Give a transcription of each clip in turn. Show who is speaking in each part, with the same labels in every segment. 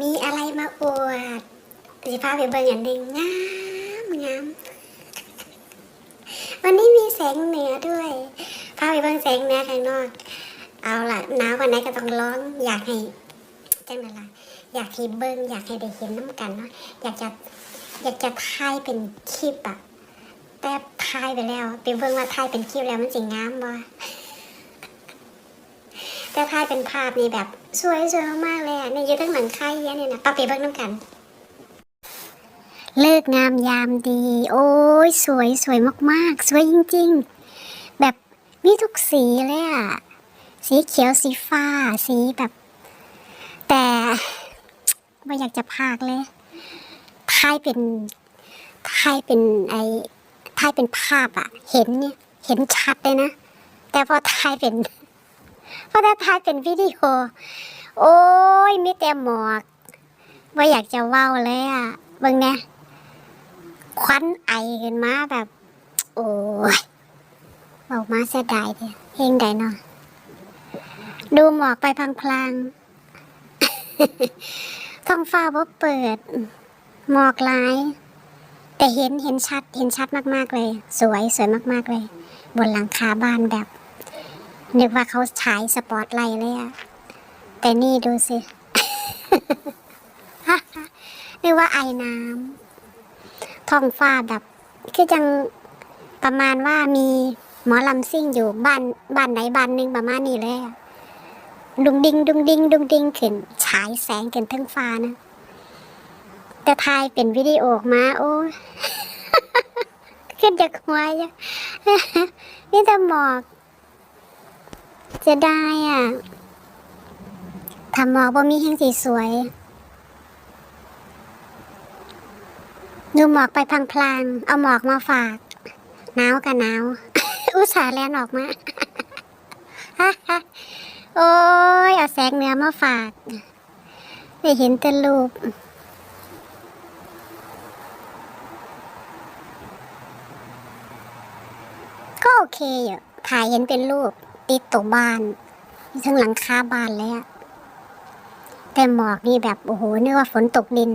Speaker 1: มีอะไรมาอวดสิพาไปเบิ่งอันหนึ่งงามงามวันนี้มีแสงเหนือด้วยพาไปเบิ่งแสงเหนือข้างนอก เอาล่ะหนาววันไหนก็ต้องร้อง อยากให้จังนั้นล่ะอยากให้เบิ่งอยากให้ได้เห็นน้ำกันเนาะอยากจะอยากจะถ่ายเป็นคลิปอะแต่ถ่ายไปแล้วไปเบิ่งว่าถ่ายเป็นคลิปแล้วมันสิงามบ่ แต่ถ่ายเป็นภาพนี่แบบสวยสวยมากเลยอะในยืดตั้งหลังค่ายเนี่ยนะป้าไปเบิ้งน้ำกัน เลิกงามยามดี โอ้ยสวยสวยมากๆ สวยจริง ๆ แบบมีทุกสีเลยอะสีเขียวสีฟ้า สีแบบ แต่ไม่อยากจะพากเลยถ่ายเป็นถ่ายเป็นไอถ่ายเป็นภาพอะเห็นเนี่ยเห็นชัดเลยนะ แต่พอถ่ายเป็น เพราะถ้าถ่ายเป็นวิดีโอ โอ้ยมีแต่หมอกว่าอยากจะเว้าเลยอะเบิ่งเนี่ยควันไอขึ้นมาแบบ โอ้ยเบามาเสียดายเดียเฮงใดเนาะดูหมอกไปพลางๆท้องฟ้าบ่เปิด หมอกลาย แต่เห็นเห็นชัดเห็นชัดมากๆเลย สวยสวยมากๆเลย บนหลังคาบ้านแบบ นึกว่าเขาฉายสปอตไลท์เลยอะแต่นี่ดูสิ นึกว่าไอ้น้ำท้องฟ้าแบบคือจังประมาณว่ามีหมอลำซิ่งอยู่บ้านบ้านไหนบ้านหนึ่งประมาณนี้เลยอะดุงดิงดุงดิงดุงดิงขึ้นฉายแสงขึ้นทั้งฟ้านะแต่ทายเป็นวิดีโอออกมาโอ้ยขึ้นจากหัวจ้ะนี่แต่หมอก จะได้อะทำหมอกบ่มีแห่งสีสวย ดูหมอกไปพลางๆ เอาหมอกมาฝากหนาวกับหนาว อุตส่าห์แลนออกมา โอ้ย เอาแสงเหนือมาฝาก ได้เห็นแต่รูปก็โอเคอยู่ถ่ายเห็นเป็นรูป ติดตัวบ้านทั้งหลังคาบ้านเลยอะแต่หมอกนี่แบบโอ้โหนึกว่าฝนตกดิน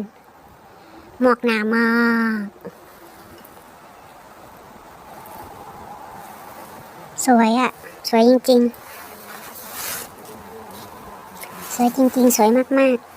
Speaker 1: หมอกหนามากสวยอะสวยจริง ๆ สวยจริง ๆ สวยมาก ๆ